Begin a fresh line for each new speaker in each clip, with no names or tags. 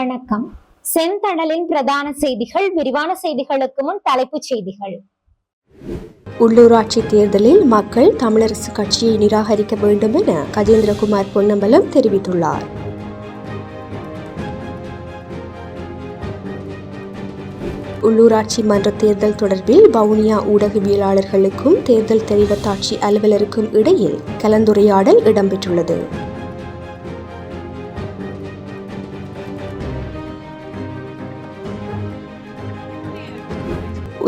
வணக்கம். செந்தணலின் பிரதான செய்திகள் விரிவான செய்திகளுக்கு முன் தலைப்புச் செய்திகள்.
உள்ளூராட்சி தேர்தலில் மக்கள் தமிழரசு கட்சியை நிராகரிக்க வேண்டும் என கஜேந்திரகுமார் பொன்னம்பலம் தெரிவித்துள்ளார். உள்ளூராட்சி மன்ற தேர்தல் தொடர்பில் வவுனியா ஊடகவியலாளர்களுக்கும் தேர்தல் தெரிவத்தாட்சி அலுவலருக்கும் இடையில் கலந்துரையாடல் இடம்பெற்றுள்ளது.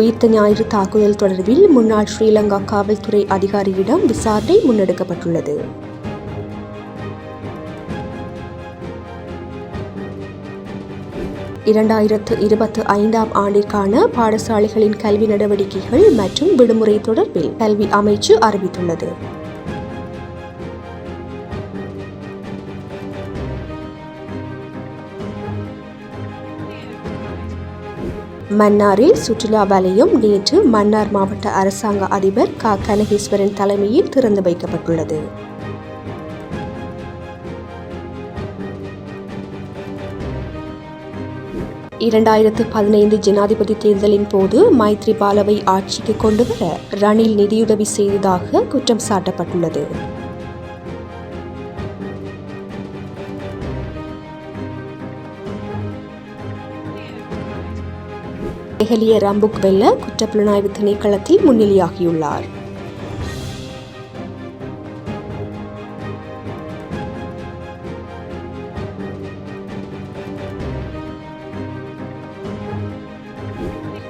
உயிர்த்த ஞாயிறு தாக்குதல் தொடர்பில் முன்னாள் ஸ்ரீலங்கா காவல்துறை அதிகாரியிடம் விசாரணை முன்னெடுக்கப்பட்டுள்ளது. இரண்டாயிரத்து இருபத்து ஐந்தாம் ஆண்டிற்கான பாடசாலைகளின் கல்வி நடவடிக்கைகள் மற்றும் விடுமுறை தொடர்பில் கல்வி அமைச்சு அறிவித்துள்ளது. மன்னாரில் சுற்றுலா வலயம் நேற்று மன்னார் மாவட்ட அரசாங்க அதிபர் க. கனகேஸ்வரன் தலைமையில் திறந்து வைக்கப்பட்டுள்ளது. இரண்டாயிரத்து பதினைந்து ஜனாதிபதி தேர்தலின் போது மைத்ரிபாலவை ஆட்சிக்கு கொண்டுவர ரணில் நிதியுதவி செய்ததாக குற்றம் சாட்டப்பட்டுள்ளது. எஹலிய ரம்புக் வெல்ல குற்றப்புலனாய்வு திணைக்களத்தில் முன்னிலையாகியுள்ளார்.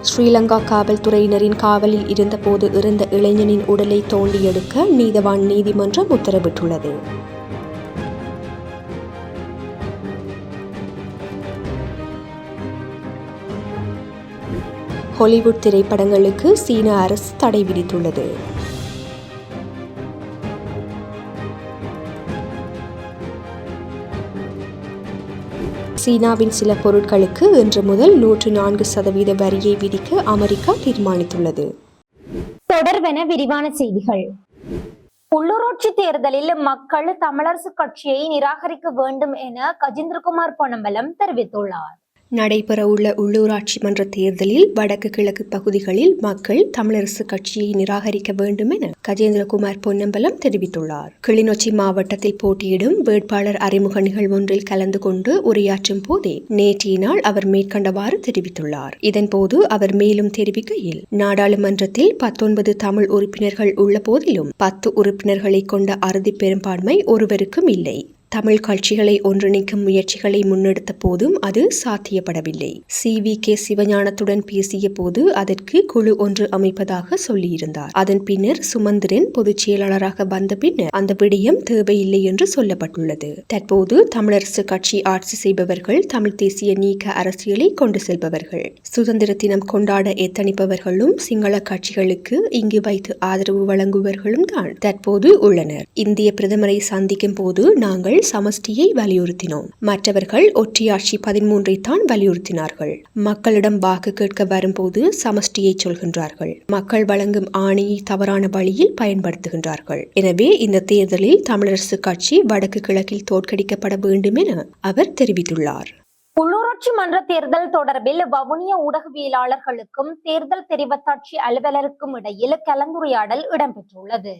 ஸ்ரீலங்கா காவல்துறையினரின் காவலில் இருந்தபோது இறந்த இளைஞனின் உடலை தோண்டி எடுக்க நீதவான் நீதிமன்றம் உத்தரவிட்டுள்ளது. ஹாலிவுட் திரைப்படங்களுக்கு சீன அரசு தடை விதித்துள்ளது. சீனாவின் சில பொருட்களுக்கு இன்று முதல் நூற்று நான்கு சதவீத வரியை விதிக்க அமெரிக்கா தீர்மானித்துள்ளது.
தொடர்வென விரிவான செய்திகள். உள்ளூராட்சி தேர்தலில் மக்கள் தமிழரசு கட்சியை நிராகரிக்க வேண்டும் என கஜேந்திரகுமார் பொன்னம்பலம் தெரிவித்துள்ளார்.
நடைபெறவுள்ள உள்ளூராட்சி மன்ற தேர்தலில் வடக்கு கிழக்கு பகுதிகளில் மக்கள் தமிழரசு கட்சியை நிராகரிக்க வேண்டும் என கஜேந்திரகுமார் பொன்னம்பலம் தெரிவித்துள்ளார். கிளிநொச்சி மாவட்டத்தில் போட்டியிடும் வேட்பாளர் அறிமுக நிகழ்வொன்றில் கலந்து கொண்டு உரையாற்றும் போதே நேற்றைய நாள் அவர் மேற்கண்டவாறு தெரிவித்துள்ளார். இதன்போது அவர் மேலும் தெரிவிக்கையில் நாடாளுமன்றத்தில் பத்தொன்பது தமிழ் உறுப்பினர்கள் உள்ள போதிலும் பத்து உறுப்பினர்களை கொண்ட அறுதி பெரும்பான்மை ஒருவருக்கும் இல்லை. தமிழ் கட்சிகளை ஒன்றிணைக்கும் முயற்சிகளை முன்னெடுத்த போதும் அது சாத்தியப்படவில்லை. சி. வி. கே. சிவஞானத்துடன் பேசிய போது அதற்கு குழு ஒன்று அமைப்பதாக சொல்லியிருந்தார். அதன் பின்னர் சுமந்திரன் பொதுச் செயலாளராக வந்த பின்னர் அந்த விடயம் தேவையில்லை என்று சொல்லப்பட்டுள்ளது. தற்போது தமிழரசு கட்சி ஆட்சி செய்பவர்கள் தமிழ் தேசிய நீக்க அரசியலை கொண்டு செல்பவர்கள். சுதந்திர தினம் கொண்டாட எத்தனிப்பவர்களும் சிங்கள கட்சிகளுக்கு இங்கு வைத்து ஆதரவு வழங்குபவர்களும் தான் தற்போது உள்ளனர். இந்திய பிரதமரை சந்திக்கும் போது நாங்கள் சமஷ்டியை வலியுறுத்தினோம். மற்றவர்கள் ஒற்றையாட்சி பதிமூன்றை தான் வலியுறுத்தினார்கள். மக்களிடம் வாக்கு கேட்க வரும்போது சமஷ்டியை சொல்கின்றார்கள். மக்கள் வழங்கும் ஆணையை தவறான வழியில் பயன்படுத்துகின்றார்கள். எனவே இந்த தேர்தலில் தமிழரசு கட்சி வடக்கு கிழக்கில் தோற்கடிக்கப்பட வேண்டும் என அவர் தெரிவித்துள்ளார்.
உள்ளூராட்சி மன்ற தேர்தல் தொடர்பில் வவுனியா ஊடகவியலாளர்களுக்கும் தேர்தல் தெரிவத்தாட்சி அலுவலருக்கும் இடையில் கலந்துரையாடல் இடம்பெற்றுள்ளது.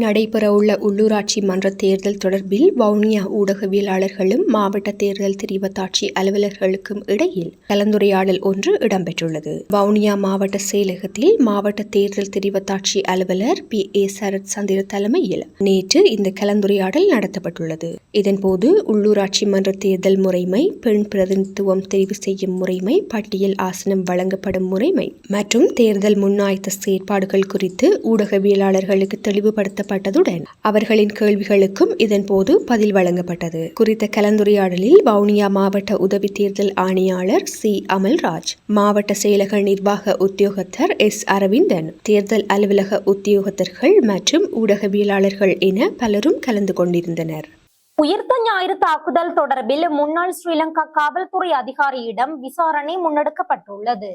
நடைபெறவுள்ள உள்ளூராட்சி மன்ற தேர்தல் தொடர்பில் வவுனியா ஊடகவியலாளர்களும் மாவட்ட தேர்தல் தெரிவத்தாட்சி அலுவலர்களுக்கும் இடையில் கலந்துரையாடல் ஒன்று இடம்பெற்றுள்ளது. வவுனியா மாவட்ட செயலகத்தில் மாவட்ட தேர்தல் திரிவத்தாட்சி அலுவலர் பி. ஏ. சரத் சந்திர தலைமையில் நேற்று இந்த கலந்துரையாடல் நடத்தப்பட்டுள்ளது. இதன்போது உள்ளூராட்சி மன்ற தேர்தல் முறைமை பெண் பிரதிநிதித்துவம் தெரிவு செய்யும் முறைமை பட்டியல் ஆசனம் வழங்கப்படும் முறைமை மற்றும் தேர்தல் முன்னாயத்த செயற்பாடுகள் குறித்து ஊடகவியலாளர்களுக்கு தெளிவுபடுத்த தெளிவுபடுத்தப்பட்டதுடன் அவர்களின் கேள்விகளுக்கும் இதன்போது பதில் வழங்கப்பட்டது. குறித்த கலந்துரையாடலில் வவுனியா மாவட்ட உதவி தேர்தல் ஆணையாளர் சி. அமல்ராஜ் மாவட்ட செயலக நிர்வாக உத்தியோகத்தர் எஸ். அரவிந்தன் தேர்தல் அலுவலக உத்தியோகத்தர்கள் மற்றும் ஊடகவியலாளர்கள் என பலரும் கலந்து கொண்டிருந்தனர்.
உயிர்த்த ஞாயிறு தாக்குதல் தொடர்பில் முன்னாள் ஸ்ரீலங்கா காவல்துறை அதிகாரியிடம் விசாரணை முன்னெடுக்கப்பட்டுள்ளது.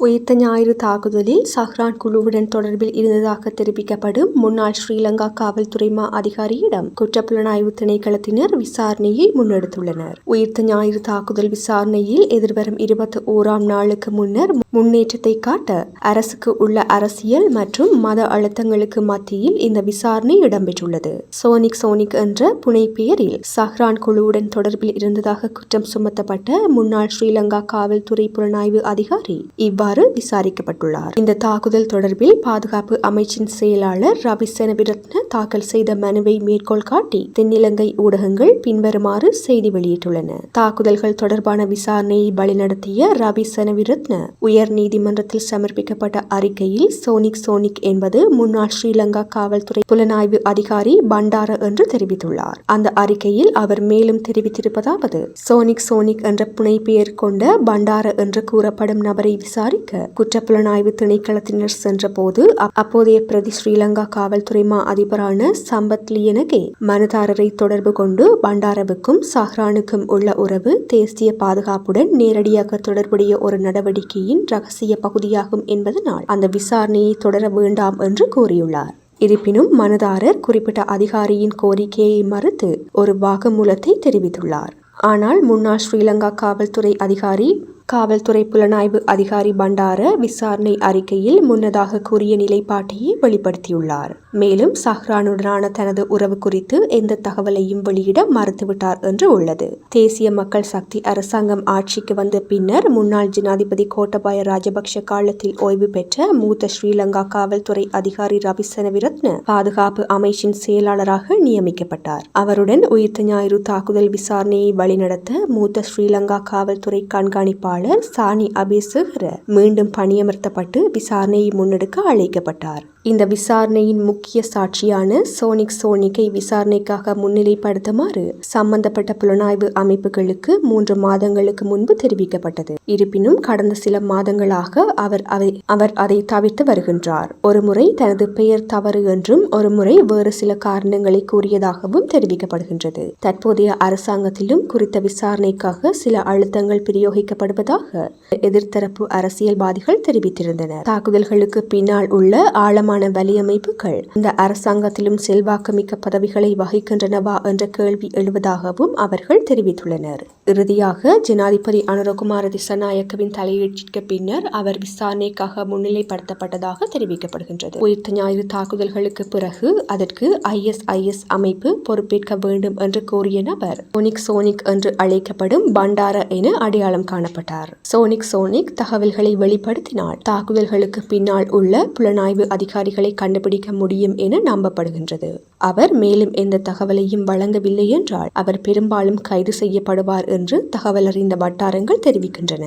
உயிர்த்த ஞாயிறு தாக்குதலில் சஹ்ரான் குழுவுடன் தொடர்பில் இருந்ததாக தெரிவிக்கப்படும் முன்னாள் ஸ்ரீலங்கா காவல்துறை மா அதிகாரியிடம் குற்றப்புலனாய்வு திணைக்களத்தினர் விசாரணையை முன்னெடுத்துள்ளனர். உயிர்த்த ஞாயிறு தாக்குதல் விசாரணையில் எதிர்வரும் இருபத்தி ஓராம் நாளுக்கு முன்னர் முன்னேற்றத்தை காட்ட அரசுக்கு உள்ள அரசியல் மற்றும் மத அழுத்தங்களுக்கு மத்தியில் இந்த விசாரணை இடம்பெற்றுள்ளது. சோனிக் சோனிக் என்ற புனை பெயரில் சஹ்ரான் குழுவுடன் தொடர்பில் இருந்ததாக குற்றம் சுமத்தப்பட்ட முன்னாள் ஸ்ரீலங்கா காவல்துறை புலனாய்வு அதிகாரி இவ்வாறு விசாரிக்கப்பட்டுள்ளார். இந்த தாக்குதல் தொடர்பில் பாதுகாப்பு அமைச்சின் செயலாளர் ரவி செனவிரத்ன தாக்கல் செய்த மனுவை மேற்கோள் காட்டி தென்னிலங்கை ஊடகங்கள் பின்வருமாறு செய்தி வெளியிட்டுள்ளன. தாக்குதல்கள் தொடர்பான விசாரணையை வழிநடத்திய ரவி செனவிரத்ன உயர் நீதிமன்றத்தில் சமர்ப்பிக்கப்பட்ட அறிக்கையில் சோனிக் சோனிக் என்பது முன்னாள் ஸ்ரீலங்கா காவல்துறை புலனாய்வு அதிகாரி பண்டார என்று தெரிவித்துள்ளார். அந்த அறிக்கையில் அவர் மேலும் தெரிவித்திருப்பதாவது சோனிக் சோனிக் என்ற புனைப்பெயர் கொண்ட பண்டார என்று கூறப்படும் நபரை விசாரிக்க குற்றப்புலனாய்வு திணைக்களத்தினர் சென்றபோது அப்- அப்போதைய பிரதி ஸ்ரீலங்கா காவல்துறை மா அதிபரான சம்பத் லியனகே மனுதாரரை தொடர்பு கொண்டு பண்டாரவுக்கும் சஹ்ரானுக்கும் உள்ள உறவு தேசிய பாதுகாப்புடன் நேரடியாக தொடர்புடைய ஒரு நடவடிக்கையின் ரகசிய பகுதியாகும் என்பதனால் அந்த விசாரணையை தொடர வேண்டாம் என்று கூறியுள்ளார். இருப்பினும் மனுதாரர் குறிப்பிட்ட அதிகாரியின் கோரிக்கையை மறுத்து ஒரு வாக்குமூலத்தை தெரிவித்துள்ளார். ஆனால் முன்னாள் ஸ்ரீலங்கா காவல்துறை அதிகாரி காவல்துறை புலனாய்வு அதிகாரி பண்டார விசாரணை அறிக்கையில் முன்னதாக கூறிய நிலைப்பாட்டையே வெளிப்படுத்தியுள்ளார். மேலும் சஹ்ரானுடனான தனது உறவு குறித்து எந்த தகவலையும் வெளியிட மறுத்துவிட்டார் என்று உள்ளது. தேசிய மக்கள் சக்தி அரசாங்கம் ஆட்சிக்கு வந்த பின்னர் முன்னாள் ஜனாதிபதி கோட்டபாய ராஜபக்ஷ காலத்தில் ஓய்வு பெற்ற மூத்த ஸ்ரீலங்கா காவல்துறை அதிகாரி ரவி செனவிரத்ன பாதுகாப்பு அமைச்சின் செயலாளராக நியமிக்கப்பட்டார். அவருடன் உயிர்த்த ஞாயிறு தாக்குதல் விசாரணையை வழிநடத்த மூத்த ஸ்ரீலங்கா காவல்துறை கண்காணிப்பாளர் சானி அபிசேகர மீண்டும் பணியமர்த்தப்பட்டு விசாரணையை முன்னெடுக்க அழைக்கப்பட்டார். இந்த விசாரணையின் முக்கிய சாட்சியான சோனிக் சோனிக்கை விசாரணைக்காக முன்னிலைப்படுத்துமாறு சம்பந்தப்பட்ட புலனாய்வு அமைப்புகளுக்கு மூன்று மாதங்களுக்கு முன்பு தெரிவிக்கப்பட்டது. இருப்பினும் கடந்த சில மாதங்களாக அவர் அதை அவர் அதை தவிர்த்து வருகின்றார். ஒருமுறை தனது பெயர் தவறு என்றும் ஒருமுறை வேறு சில காரணங்களை கூறியதாகவும் தெரிவிக்கப்படுகின்றது. தற்போதைய அரசாங்கத்திலும் குறித்த விசாரணைக்காக சில அழுத்தங்கள் பிரயோகிக்கப்படுவதாக எதிர்த்தரப்பு அரசியல்வாதிகள் தெரிவித்திருந்தனர். தாக்குதல்களுக்கு பின்னால் உள்ள ஆழமான வலியமைப்புகள். இந்த அரசாங்கத்திலும் செல்வாக்குமிக்க பதவிகளை வகிக்கின்றனவா என்ற கேள்வி எழுவதாகவும் அவர்கள் தெரிவித்துள்ளனர். இறுதியாக ஜனாதிபதி அனுரகுமார திசநாயக்கவின் தலையீட்டிற்கு பின்னர் அவர் விசாரணைக்காக முன்னிலைப்படுத்தப்பட்டதாக தெரிவிக்கப்படுகின்றது. உயிர்த்த ஞாயிறு தாக்குதல்களுக்கு பிறகு அதற்கு ஐஎஸ்ஐஎஸ் அமைப்பு பொறுப்பேற்க வேண்டும் என்று கூறிய நபர் சோனிக் சோனிக் என்று அழைக்கப்படும் பண்டார என அடையாளம் காணப்பட்டார். சோனிக் சோனிக் தகவல்களை வெளிப்படுத்தினால் தாக்குதல்களுக்கு பின்னால் உள்ள புலனாய்வு அதிகாரி குற்றவாளிகளை கண்டுபிடிக்க முடியும் என நம்பப்படுகின்றது. அவர் மேலும் எந்த தகவலையும் வழங்கவில்லை என்றால் அவர் பெரும்பாலும் கைது செய்யப்படுவார் என்று தகவல் அறிந்த வட்டாரங்கள் தெரிவிக்கின்றன.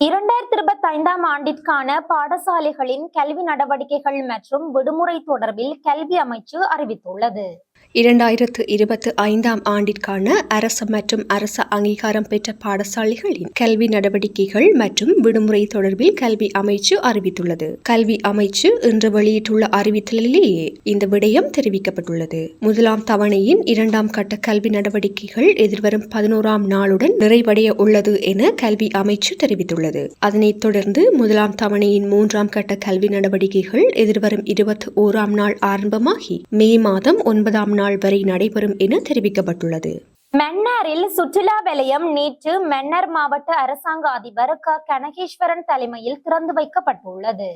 இரண்டாயிரத்தி இருபத்தி ஐந்தாம் ஆண்டிற்கான பாடசாலைகளின் கல்வி நடவடிக்கைகள் மற்றும் விடுமுறை தொடர்பில் கல்வி அமைச்சு அறிவித்துள்ளது.
இரண்டாயிரத்து இருபத்தி ஐந்தாம் ஆண்டிற்கான அரசு மற்றும் அரசு அங்கீகாரம் பெற்ற பாடசாலைகளின் கல்வி நடவடிக்கைகள் மற்றும் விடுமுறை தொடர்பில் கல்வி அமைச்சு அறிவித்துள்ளது. கல்வி அமைச்சு இன்று வெளியிட்டுள்ள அறிவித்தலிலேயே இந்த விடயம் தெரிவிக்கப்பட்டுள்ளது. முதலாம் தவணையின் இரண்டாம் கட்ட கல்வி நடவடிக்கைகள் எதிர்வரும் பதினோராம் நாளுடன் நிறைவடைய உள்ளது என கல்வி அமைச்சு தெரிவித்துள்ளது. அதனைத் தொடர்ந்து முதலாம் தவணையின் மூன்றாம் கட்ட கல்வி நடவடிக்கைகள் எதிர்வரும் இருபத்தி ஓராம் நாள் ஆரம்பமாகி மே மாதம் ஒன்பதாம் நாள் வரை நடைபெறும் என தெரிவிக்கப்பட்டுள்ளது.
மன்னாரில் சுற்றுலா வலயம் நேற்று மன்னர் மாவட்ட அரசாங்க அதிபர் க. கனகேஸ்வரன் தலைமையில் திறந்து வைக்கப்பட்டுள்ளது.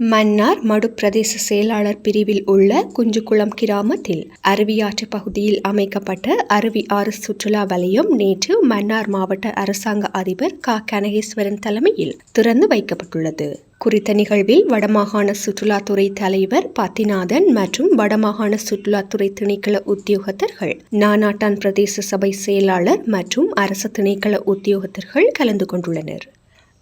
மன்னார் மடுப்பிரதேச செயலாளர் பிரிவில் உள்ள குஞ்சுக்குளம் கிராமத்தில் அருவியாற்று பகுதியில் அமைக்கப்பட்ட அருவி ஆறு சுற்றுலா வலயம் நேற்று மன்னார் மாவட்ட அரசாங்க அதிபர் க. கனகேஸ்வரன் தலைமையில் திறந்து வைக்கப்பட்டுள்ளது. குறித்த நிகழ்வில் வடமாகாண சுற்றுலாத்துறை தலைவர் பத்திநாதன் மற்றும் வடமாகாண சுற்றுலாத்துறை திணைக்கள உத்தியோகத்தர்கள் நானாட்டான் பிரதேச சபை செயலாளர் மற்றும் அரசு திணைக்கள உத்தியோகத்தர்கள் கலந்து கொண்டுள்ளனர்.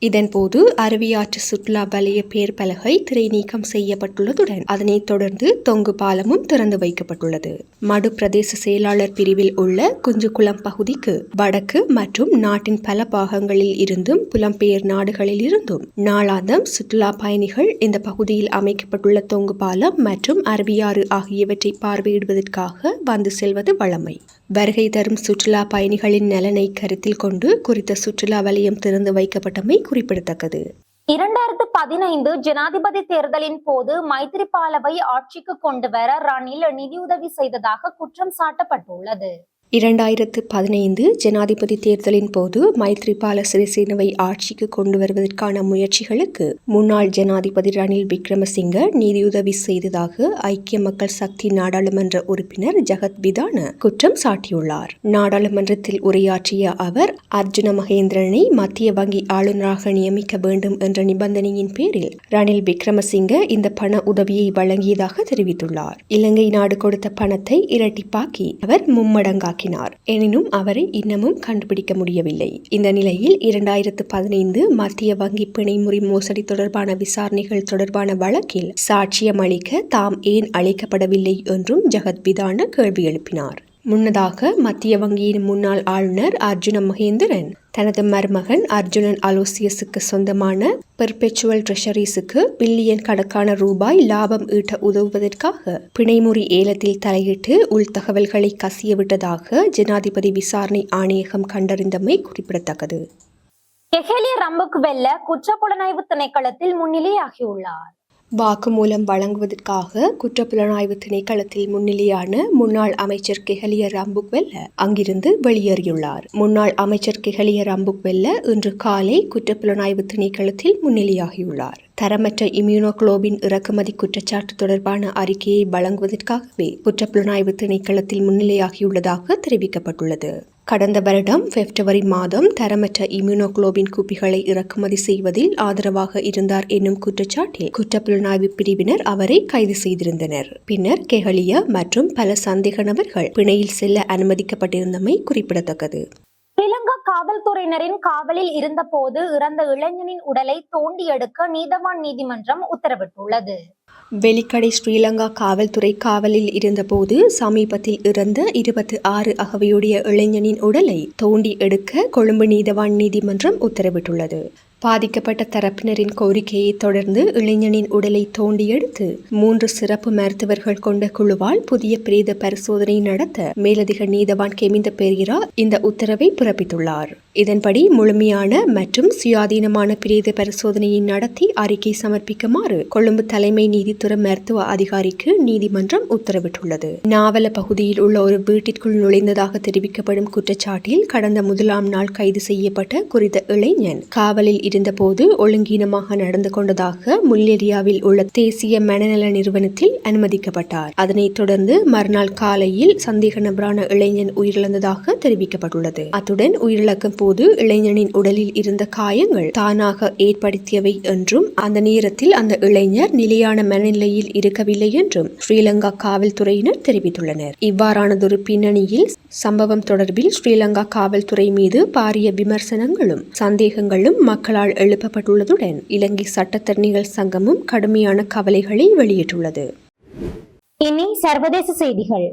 இதன்போது அருவியாற்று சுற்றுலா வலய பேர் பலகை திரை நீக்கம் செய்யப்பட்டுள்ளதுடன் அதனைத் தொடர்ந்து தொங்கு பாலமும் திறந்து வைக்கப்பட்டுள்ளது. மடு பிரதேச செயலாளர் பிரிவில் உள்ள குஞ்சுகுளம் பகுதிக்கு வடக்கு மற்றும் நாட்டின் பல பாகங்களில் இருந்தும் புலம்பெயர் நாடுகளில் இருந்தும் நாளாந்தம் சுற்றுலா பயணிகள் இந்த பகுதியில் அமைக்கப்பட்டுள்ள தொங்கு பாலம் மற்றும் அருவியாறு ஆகியவற்றை பார்வையிடுவதற்காக வந்து செல்வது வழமை. வருகை தரும் சுற்றுலா பயணிகளின் நலனை கருத்தில் கொண்டு குறித்த சுற்றுலா வலயம் திறந்து வைக்கப்பட்டமை குறிப்பிடத்தக்கது.
இரண்டாயிரத்து பதினைந்து ஜனாதிபதி தேர்தலின் போது மைத்திரிபாலவை ஆட்சிக்கு கொண்டு வர ரணில் நிதியுதவி செய்ததாக குற்றம் சாட்டப்பட்டுள்ளது.
இரண்டாயிரத்து பதினைந்து ஜனாதிபதி தேர்தலின் போது மைத்ரிபால சிறிசேனவை ஆட்சிக்கு கொண்டு வருவதற்கான முயற்சிகளுக்கு முன்னாள் ஜனாதிபதி ரணில் விக்ரமசிங்க நிதியுதவி செய்ததாக ஐக்கிய மக்கள் சக்தி நாடாளுமன்ற உறுப்பினர் ஜகத் விதான குற்றம் சாட்டியுள்ளார். நாடாளுமன்றத்தில் உரையாற்றிய அவர் அர்ஜுன மகேந்திரனை மத்திய வங்கி ஆளுநராக நியமிக்க வேண்டும் என்ற நிபந்தனையின் பேரில் ரணில் விக்ரமசிங்க இந்த பண உதவியை வழங்கியதாக தெரிவித்துள்ளார். இலங்கை நாடு கொடுத்த பணத்தை இரட்டிப்பாக்கி அவர் மும்மடங்காக்கினார் எனினும் அவரை இன்னமும் கண்டுபிடிக்க முடியவில்லை. இந்த நிலையில் இரண்டாயிரத்து பதினைந்து மத்திய வங்கி பிணைமுறை மோசடி தொடர்பான விசாரணைகள் தொடர்பான வழக்கில் சாட்சியம் அளிக்க தாம் ஏன் அழைக்கப்படவில்லை என்றும் ஜெகத் பிதான கேள்வி எழுப்பினார். முன்னதாக மத்திய வங்கியின் முன்னாள் ஆளுநர் அர்ஜுன மகேந்திரன் தனது மருமகன் அர்ஜுனன் அலோசியஸுக்கு சொந்தமான பெர்பெச்சுவல் ட்ரெஷரிஸுக்கு பில்லியன் கணக்கான ரூபாய் லாபம் ஈட்ட உதவுவதற்காக பிணைமுறி ஏலத்தில் தலையிட்டு உள்தகவல்களை கசியவிட்டதாக ஜனாதிபதி விசாரணை ஆணையகம் கண்டறிந்தமை குறிப்பிடத்தக்கது.
கெஹலிய ரம்புக்கு வெல்ல குற்றப்புலனாய்வு திணைக்களத்தில் முன்னிலையாகியுள்ளார்.
வாக்குமூலம் வழங்குவதற்காக குற்றப்புலனாய்வு திணைக்களத்தில் முன்னிலையான முன்னாள் அமைச்சர் கெஹலிய ரம்புக்வெல்ல அங்கிருந்து வெளியேறியுள்ளார். முன்னாள் அமைச்சர் கெஹலிய ரம்புக்வெல்ல இன்று காலை குற்றப்புலனாய்வு திணைக்களத்தில் முன்னிலையாகியுள்ளார். தரமற்ற இம்யூனோக்ளோபின் இறக்குமதி குற்றச்சாட்டு தொடர்பான அறிக்கையை வழங்குவதற்காகவே குற்றப்புலனாய்வு திணைக்களத்தில் முன்னிலையாகியுள்ளதாக தெரிவிக்கப்பட்டுள்ளது. கடந்த வருடம் பிப்ரவரி மாதம் தரமற்ற இம்யூனோகுளோபின் குப்பிகளை இறக்குமதி செய்வதில் ஆதரவாக இருந்தார் என்னும் குற்றச்சாட்டில் குற்றப்புலனாய்வு பிரிவினர் அவரை கைது செய்திருந்தனர். பின்னர் கெஹலிய மற்றும் பல சந்தேக நபர்கள் பிணையில் செல்ல அனுமதிக்கப்பட்டிருந்தமை குறிப்பிடத்தக்கது.
ஸ்ரீலங்கா காவல்துறையினரின் காவலில் இருந்தபோது இறந்த இளைஞனின் உடலை தோண்டி எடுக்க நீதவான் நீதிமன்றம் உத்தரவிட்டுள்ளது.
வெலிக்கடை ஸ்ரீலங்கா காவல்துறை காவலில் இருந்தபோது சமீபத்தில் இறந்த இருபத்தி ஆறு அகவையுடைய இளைஞனின் உடலை தோண்டி எடுக்க கொழும்பு நீதவான் நீதிமன்றம் உத்தரவிட்டுள்ளது. பாதிக்கப்பட்ட தரப்பினரின் கோரிக்கையை தொடர்ந்து இளைஞனின் உடலை தோண்டி எடுத்து மூன்று சிறப்பு மருத்துவர்கள் கொண்ட குழுவால் புதிய பிரேத பரிசோதனை நடத்த மேலதிக நீதவான் கெமிந்த பெரியரா இந்த உத்தரவை பிறப்பித்துள்ளார். இதன்படி முழுமையான மற்றும் சுயாதீனமான பிரேத பரிசோதனையை நடத்தி அறிக்கை சமர்ப்பிக்குமாறு கொழும்பு தலைமை நீதித்துறை மருத்துவ அதிகாரிக்கு நீதிமன்றம் உத்தரவிட்டுள்ளது. நாவல பகுதியில் உள்ள ஒரு வீட்டிற்குள் நுழைந்ததாக தெரிவிக்கப்படும் குற்றச்சாட்டில் கடந்த முதலாம் நாள் கைது செய்யப்பட்ட குறித்த இளைஞன் காவலில் இருந்தபோது ஒழுங்கீனமாக நடந்து கொண்டதாக முல்லேரியாவில் உள்ள தேசிய மனநல நிறுவனத்தில் அனுமதிக்கப்பட்டார். அதனைத் தொடர்ந்து மறுநாள் காலையில் சந்தேக நபரான இளைஞன் உயிரிழந்ததாக தெரிவிக்கப்பட்டுள்ளது. அத்துடன் உயிரிழக்கும் போது இளைஞனின் உடலில் இருந்த காயங்கள் தானாக ஏற்படுத்தியவை என்றும் அந்த நேரத்தில் அந்த இளைஞர் நிலையான மனநிலையில் இருக்கவில்லை என்றும் ஸ்ரீலங்கா காவல்துறையினர் தெரிவித்துள்ளனர். இவ்வாறானதொரு பின்னணியில் சம்பவம் தொடர்பில் ஸ்ரீலங்கா காவல்துறை மீது பாரிய விமர்சனங்களும் சந்தேகங்களும் மக்கள் மக்களால் எழுப்பப்பட்டுள்ளதுடன் இலங்கை சட்டத்தரணிகள் சங்கமும் கடுமையான கவலைகளை வெளியிட்டுள்ளது.
இனி சர்வதேச செய்திகள்.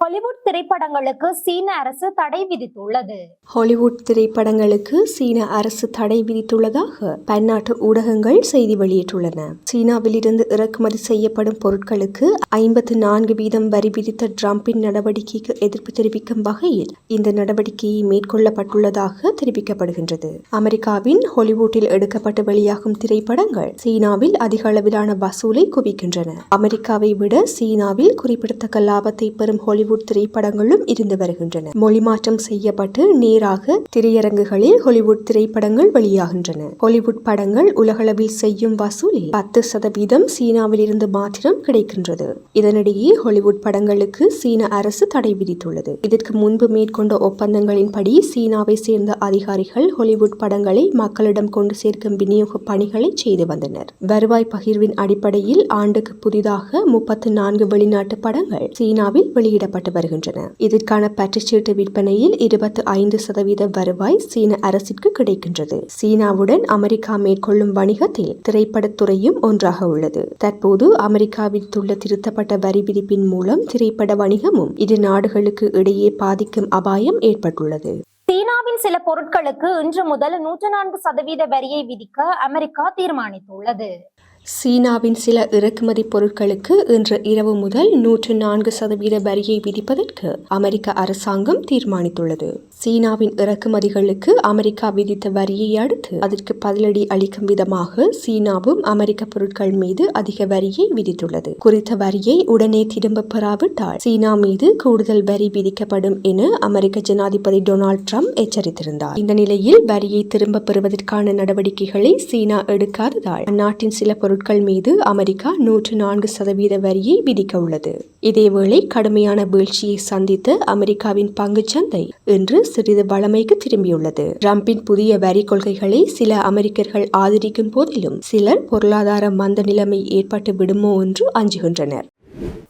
ஹாலிவுட் திரைப்படங்களுக்கு சீன அரசு தடை விதித்துள்ளது.
ஹாலிவுட் திரைப்படங்களுக்கு சீன அரசு தடை விதித்துள்ளதாக பன்னாட்டு ஊடகங்கள் செய்தி வெளியிட்டுள்ளன. சீனாவிலிருந்து இறக்குமதி செய்யப்படும் பொருட்களுக்கு ஐம்பத்து நான்கு வீதம் வரி விதித்த டிரம்பின் நடவடிக்கைக்கு எதிர்ப்பு தெரிவிக்கும் வகையில் இந்த நடவடிக்கையை மேற்கொள்ளப்பட்டுள்ளதாக தெரிவிக்கப்படுகின்றது. அமெரிக்காவின் ஹாலிவுட்டில் எடுக்கப்பட்டு வெளியாகும் திரைப்படங்கள் சீனாவில் அதிக அளவிலான வசூலை குவிக்கின்றன. அமெரிக்காவை விட சீனாவில் குறிப்பிடத்தக்க லாபத்தை பெறும் ஹாலிவுட் திரைப்படங்களும் இருந்து வருகின்றன. மொழிமாற்றம் செய்யப்பட்டு நேராக திரையரங்குகளில் ஹாலிவுட் திரைப்படங்கள் வெளியாகின்றன. ஹாலிவுட் படங்கள் உலகளவில் செய்யும் வசூலில் பத்து சதவீதம் சீனாவில் இருந்து மாத்திரம் கிடைக்கின்றது. இதனிடையே ஹாலிவுட் படங்களுக்கு சீன அரசு தடை விதித்துள்ளது. இதற்கு முன்பு மேற்கொண்ட ஒப்பந்தங்களின்படி சீனாவை சேர்ந்த அதிகாரிகள் ஹாலிவுட் படங்களை மக்களிடம் கொண்டு சேர்க்கும் விநியோக பணிகளை செய்து வந்தனர். வருவாய் பகிர்வின் அடிப்படையில் ஆண்டுக்கு புதிதாக முப்பத்து நான்கு வெளிநாட்டு படங்கள் சீனாவில் வெளியிடப்பட்டு வருகின்றன. இதற்கான பற்றுச்சீட்டு விற்பனையில் இருபத்தி ஐந்து சதவீத வருவாய் சீன அரசிற்கு கிடைக்கின்றது. சீனாவுடன் அமெரிக்கா மேற்கொள்ளும் வணிகத்தில் திரைப்படத்துறையும் ஒன்றாக உள்ளது. தற்போது அமெரிக்கா துள்ள திருத்தப்பட்ட வரி விதிப்பின் மூலம் திரைப்பட வணிகமும் இரு நாடுகளுக்கு இடையே பாதிக்கும் அபாயம் ஏற்பட்டுள்ளது.
சீனாவின் சில பொருட்களுக்கு இன்று முதல் நூற்று நான்கு சதவீத வரியை விதிக்க அமெரிக்கா தீர்மானித்துள்ளது.
சீனாவின் சில இறக்குமதி பொருட்களுக்கு இன்று இரவு முதல் நூற்று நான்கு சதவீத வரியை விதிப்பதற்கு அமெரிக்க அரசாங்கம் தீர்மானித்துள்ளது. சீனாவின் இறக்குமதிகளுக்கு அமெரிக்கா விதித்த வரியை அடுத்து அதற்கு பதிலடி அளிக்கும் விதமாக சீனாவும் அமெரிக்க பொருட்கள் மீது அதிக வரியை விதித்துள்ளது. குறித்த வரியை உடனே திரும்ப பெறாவிட்டால் சீனா மீது கூடுதல் வரி விதிக்கப்படும் என அமெரிக்க ஜனாதிபதி டொனால்ட் ட்ரம்ப் எச்சரித்திருந்தார். இந்த நிலையில் வரியை திரும்ப பெறுவதற்கான நடவடிக்கைகளை சீனா எடுக்காததால் அந்நாட்டின் சில பொருட்கள் மீது அமெரிக்கா நூற்று நான்கு சதவீத வரியை விதிக்க உள்ளது. இதேவேளை கடுமையான வீழ்ச்சியை சந்தித்த அமெரிக்காவின் பங்கு சந்தை இன்று சிறிது வளமைக்கு திரும்பியுள்ளது. டிரம்பின் புதிய வரி கொள்கைகளை சில அமெரிக்கர்கள் ஆதரிக்கும் போதிலும் சிலர் பொருளாதார மந்த நிலைமை ஏற்பட்டு விடுமோ என்று அஞ்சுகின்றனர்.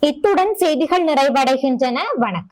இத்துடன் செய்திகள் நிறைவடைகின்றன. வணக்கம்.